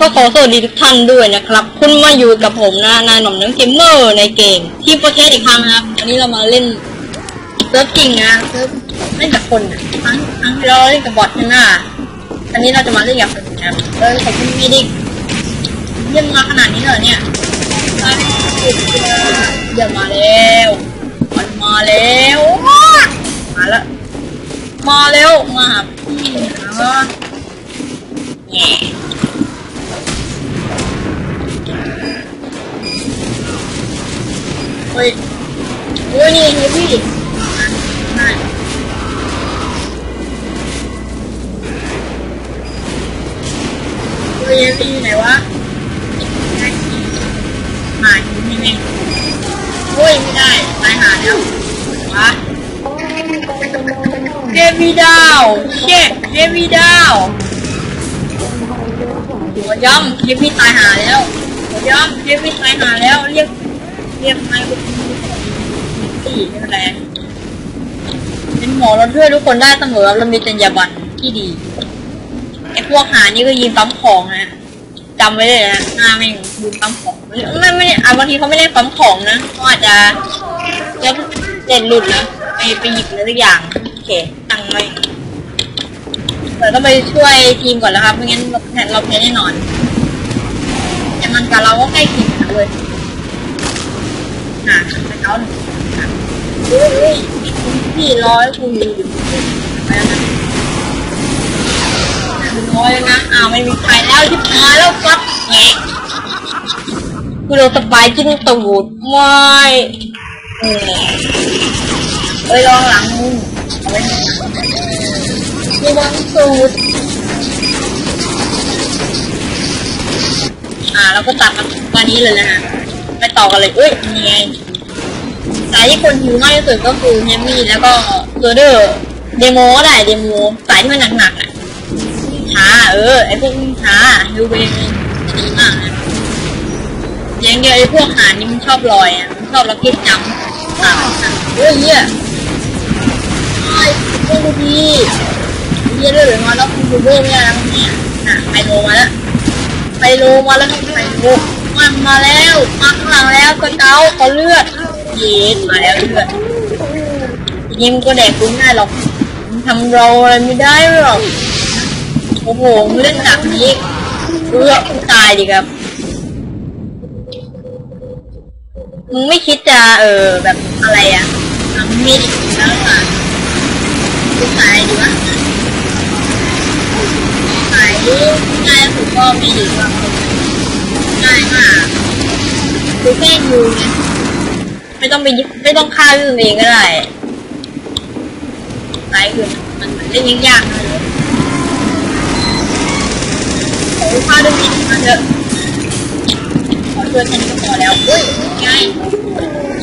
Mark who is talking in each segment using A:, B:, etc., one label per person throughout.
A: ก็ขอสวัสดีทุกท่านด้วยนะครับ คุณมาอยู่กับผมนะ นายหน่อมน้ำเกมเมอร์ในเกม ที่ประเทศอีกครั้งนะครับวันนี้เรามาเล่นเซิร์ฟจริงนะเซิร์ฟเล่นกับคนนะครั้งครั้งเราเล่นกับบอทใช่ไหมอันนี้เราจะมาเล่นกับคนนะเออขอบคุณไม่ได้เยี่ยมมาขนาดนี้เลยเนี่ยเดี๋ยวมาแล้วมันมาแล้วมาแล้วมาเร็วมาหาพี่นะ เฮ้ยเฮ้ยนี่นี่พี่นั่นเฮ้ยพี่อยู่ไหนวะหาอยู่นี่ไงเฮ้ยไม่ได้ตายหาแล้ววะเดวีดาวเช็คเดวีดาวหัวย่อมเดวีตายหาแล้วหัวย่อมเดวีตายหาแล้วเรียก เรียกนายบุตรสี่ไม่เป็นไรเป็นหมอเราช่วยทุกคนได้เสมอเรามีจรรยาบรรณที่ดีไอ้พวกหานี่ก็ยิงปั๊มของนะจำไว้เลยนะหน้าแม่งยิงปั๊มของไม่ไม่อะบางทีเขาไม่ได้ปั๊มของนะเขาอาจจะแล้วเล่นหลุดนะไปไปหยิบอะไรสักอย่างโอเคตั้งไว้เดี๋ยวต้องไปช่วยทีมก่อนแล้วครับไม่งั้นเราแพ้เราแพ้แน่นอนแต่มันกับเราก็ใกล้เคียงกันเว้ย อะไปเขาหนึ่งค่ะพี่ร้อยคุณอยู่ไปนะร้อยนะอ้าวไม่มีใครแล้วชิบหายแล้วครับแงะกูโดนสปายจิ้มตูดไม่เอ้ยลองหลังมึงเอาไว้ระวังสูดอ่าเราก็ตัดมาตอนนี้เลยนะฮะ ไปต่อกันเลยเอ้ยนี่ไงสายที่คนหิวมากที่สุดก็คือเฮมมี่แล้วก็โซเดอร์เดโมก็ได้เดโมสายที่มันหนักๆอะช้าเออไอพวกช้าฮิวเวงดีมากนะย่างเดียวไอพวกหานี่มันชอบลอยอะมันชอบล็อกเก็ตจัมป์อะเฮ้ยเหี้ยไอ้พวกดีเหี้ยด้วยเหรอมาแล้วคุณดูเบอร์ไม่ได้แล้วเนี่ยอะไปโลมาแล้วไปโลมาแล้วไปโลมันมาแล้วมา ข้างหลังแล้วกระเจ้าขอเลือดเย็นมาแล้วเลือดยิงก็แดกกูไม่ได้หรอกทำเราอะไรไม่ได้หรอกโอ้โหเล่นแบบนี้เลือดกูตายดิครับมึงไม่คิดจะเออแบบอะไรอะทำมีดแล้วอะกูตายดีวะขายง่ายสุดก็มีดีกว่าง่ายมาก คือแค่ยูไงไม่ต้องไปยึดไม่ต้องฆ่าด้วยตัวเองก็ได้ไลคือมันมันเล่นยากๆนะเลยขอฆ่าด้วยตัวเองมาเถอะขอช่วแค่นี้ก็พอแล้วเฮ้ยง่าย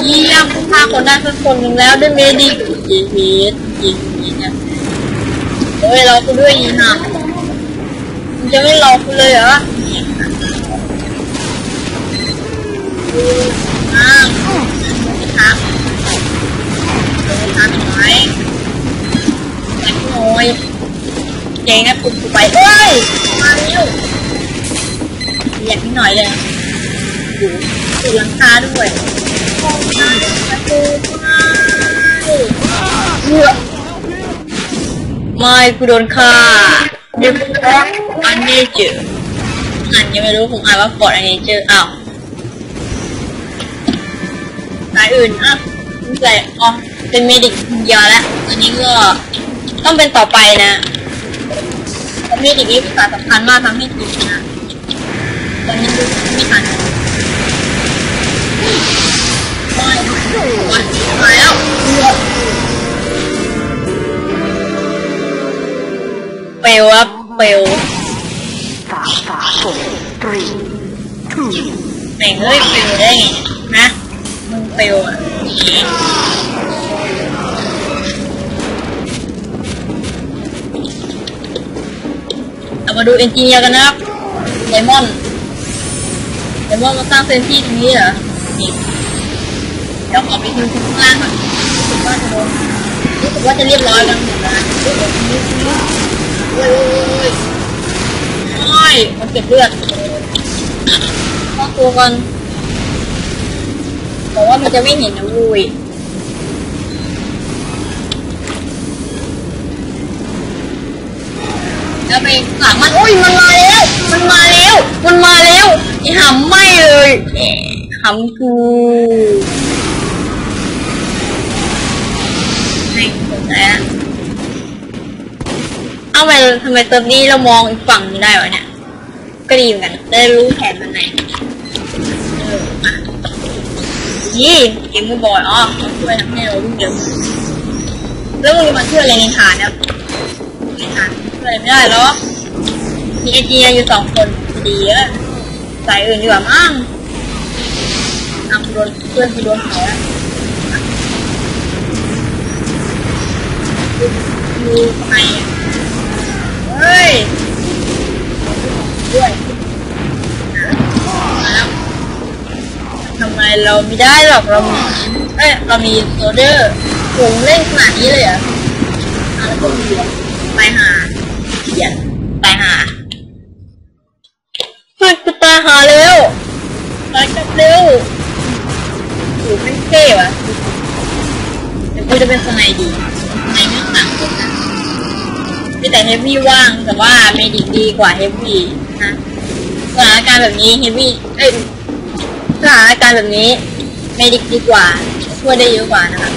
A: เยี่ยมฆ่าคนได้สักคนหนึ่งแล้วด้วยเมดิกยิงมีดยิงมีดเนี่ยเฮ้ยเราก็ด้วยยีน่ะจะไม่รอกูเลยเหรอ ครับครับหน่อยแอบหน่อยเจ๊งนะปุ๊บไปเอ้ย มาเร็วอยากนิดหน่อยเลยอยู่ติดหลังคาด้วยห้องน้ำประตูไม่เหือไม่กูโดนฆ่าเดี๋ยวกูอันนี้เจออ่านยังไม่รู้ผมอ่านว่าฟอดอันนี้เจออ้าว สายอื่นอะไม่ใส่อ๋อเป็นเมดิกเยาแล้วอันนี้ก็ต้องเป็นต่อไปนะเมดิกนี่ภาษาสำคัญมากทำให้ทีมนะตอนนี้ดูไม่ทันมาแล้วเปลวครับเปลว
B: Five, five, four, three, two,
A: แม่งเฮ้ยเปลวได้ไงนะ เปลอะเอามาดูเอนจิเนียร์กันนะครับไดมอนด์ไดมอนด์มาสร้างเซนที่ตรงนี้เหรอเดี๋ยวขอไปดูข้างล่างก่อนรู้สึกว่าจะโดนรู้สึกว่าจะเรียบร้อยแล้วนะเฮ้ยเฮ้ยเฮ้ยเฮ้ยมาเก็บเลือดต้องตัวก่อน บอกว่ามันจะไม่เห็นนะวุ้ยแล้วไปหลังมันอุ้ยมันมาแล้ว มันมาแล้ว มันมาแล้วไอ้หำไม่เลยหำกูไม่สนใจละเอาไปทำไมเติมนี้เรามองอีกฝั่งไม่ได้วะเนี่ย ก็ดีเหมือนกันได้รู้แผนมันไหน ยี่เกมมือบอยอ๋อช่วยทำให้เรารุ่งเรืองแล้วมึงมาช่วยอะไรในฐานเนี่ยในฐานช่วยอะไรไม่ได้หรอกมีไอจีอยู่สองคนดีแล้วสายอื่นดีกว่ามั้งเอาโดนเพื่อนไปโดนเขาแล้วดูทำไมอะเฮ้ยด้วย เราไม่ได้หรอกเรามีเอ้ยเรามีโซเดอร์ผงเล่นขนาดนี้เลยเหรออาแล้วก็มีเหรอตายหาเขียนตายหาเฮ้ยกูตายหาเร็วตายกลับเร็วโอ้ไม่เท่ว่ะเดี๋ยวกูจะเป็นสไนดีสไนไม่ต่างกันนะมีแต่เฮฟวี่ว่างแต่ว่าเมดิกดีกว่าเฮฟวี่นะสถานการณ์แบบนี้เฮฟวี่เอ้ย สถานการณ์แบบนี้ไมดิกดีกว่าช่วยได้เยอะกว่านะคะ